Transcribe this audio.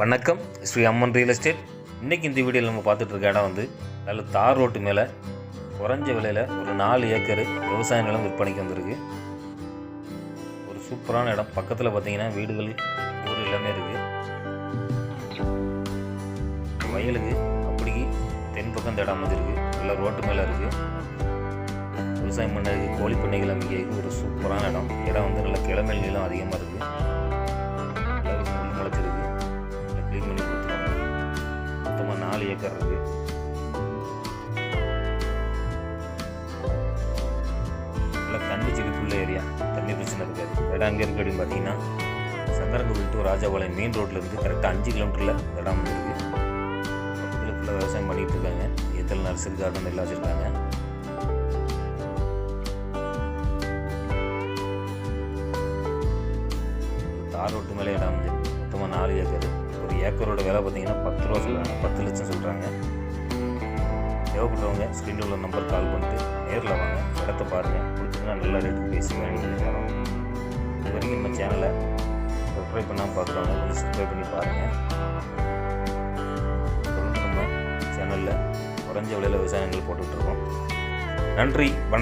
வணக்கம் ஸ்ரீ அம்மன் real estate இன்றைக்கி இந்த வீடியோவில் நம்ம பார்த்துட்டு இருக்க இடம் வந்து நல்ல தார் ரோட்டு மேலே குறைஞ்ச விலையில் ஒரு நாலு ஏக்கர் விவசாய நிலம் விற்பனைக்கு வந்திருக்கு. ஒரு சூப்பரான இடம். பக்கத்தில் பார்த்தீங்கன்னா வீடுகள் ஊர் எல்லாமே இருக்குது வயலுக்கு அப்படி தென் பக்கம் இந்த இடம் அமைஞ்சிருக்கு. நல்ல ரோட்டு மேலே இருக்குது விவசாயம் பண்ணதுக்கு கோழி பண்ணைகள் அமைக்கிறதுக்கு ஒரு சூப்பரான இடம். இடம் வந்து நல்ல கிழமை அதிகமாக இருக்குது மொத்தமாக நாலு நல்லா தண்ணி செழிப்புள்ள ஏரியா. தண்ணி பிரச்சனை இருக்காது. இடம் அங்கே இருக்கு அப்படின்னு பார்த்தீங்கன்னா சங்கரங்கோவில் டு ராஜபாளையம் மெயின் ரோட்டில் இருந்து கரெக்டாக அஞ்சு கிலோமீட்டரில் இடம் வந்துருக்கு பக்கத்தில் ஃபுல்லாக விவசாயம் பண்ணிகிட்டு இருக்காங்க. ஏத்தல் நர்சரி கார்டன் எல்லாம் வச்சுருக்காங்க. தார் ரோட்டு மேலே இடம் அமைஞ்சு மொத்தமாக நாலு ஏக்கர். ஒரு ஏக்கரோட விலை பார்த்தீங்கன்னா பத்து ரூபா சொல்லுவாங்க பத்து பண்ணுறாங்க தேவைப்பட்டவங்க ஸ்க்ரீனில் உள்ள நம்பர் கால் பண்ணிட்டு நேரில் வாங்க இடத்த பாருங்கள் பிடிச்சிருந்தா நல்லா ரேட்டு பேசி வாங்கிட்டு தரோம் இது வரைக்கும் நம்ம சேனலை சப்ஸ்கிரைப் பண்ணால் பார்க்குறவங்க கொஞ்சம் சப்ஸ்கிரைப் பண்ணி பாருங்கள் தொடர்ந்து நம்ம சேனலில் குறைஞ்ச விலையில் விவசாயங்கள் போட்டுட்ருக்கோம் நன்றி வணக்கம்.